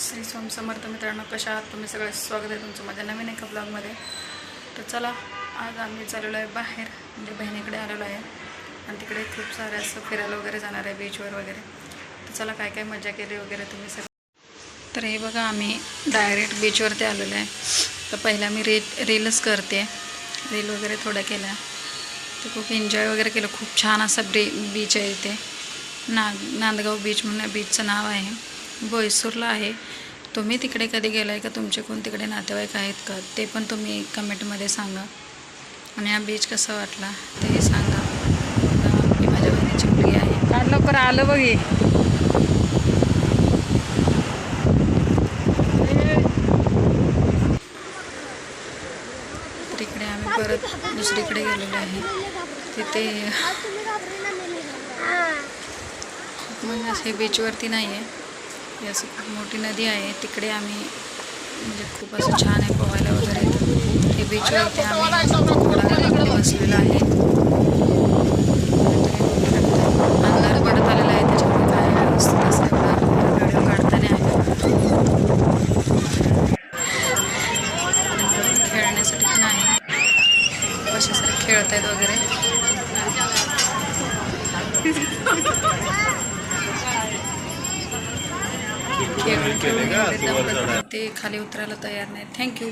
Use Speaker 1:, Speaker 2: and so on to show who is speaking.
Speaker 1: श्री स्वामी समर्थ मित्रांनो कशा आहात? तुम्ही सगळे स्वागत आहे तुमचं माझ्या नवीन एका ब्लॉगमध्ये तर चला आज आम्ही चाललेलो आहे बाहेर. म्हणजे बहिणीकडे आलेलो आहे. आणि तिकडे खूप सारे असं फिरायला वगैरे जाणार आहे बीचवर वगैरे. तर चला काय काय मजा केली वगैरे तुम्ही सगळं? तर हे बघा आम्ही डायरेक्ट बीचवरती आलेलो आहे. तर पहिला मी रील रीलच करते. रील वगैरे थोड्या केल्या तर खूप एन्जॉय वगैरे केलं. खूप छान असा ब्रे बीच आहे इथे. ना नांदगाव बीच म्हणून बीचचं नाव आहे. बोईसूरला आहे तुम्ही तिकडे कधी गेला आहे का? तुमचे कोण तिकडे नातेवाईक आहेत का? ते पण तुम्ही कमेंटमध्ये सांगा. आणि हा बीच कसा वाटला ते सांगा. ही माझ्या बहिणीची मुलगी आहे. काढ लवकर आलं बघी तर इकडे आम्ही परत दुसरीकडे गेलेलो आहे. तिथे म्हणजे असं हे बीचवरती नाही आहे ही असं खूप मोठी नदी आहे. तिकडे आम्ही म्हणजे खूप असं छान आहे पोहायला वगैरे. हे बीचवरती आम्ही घोडागाडामध्ये बसलेलो आहे. अंधार पडत आलेला आहे त्याच्यामुळे काय व्यवस्थित असं व्हिडिओ काढताना आहे. खेळण्यासाठी पण आहे. कसे सारे खेळत आहेत वगैरे. दमले ते खाली उतरायला तयार नाही थँक्यू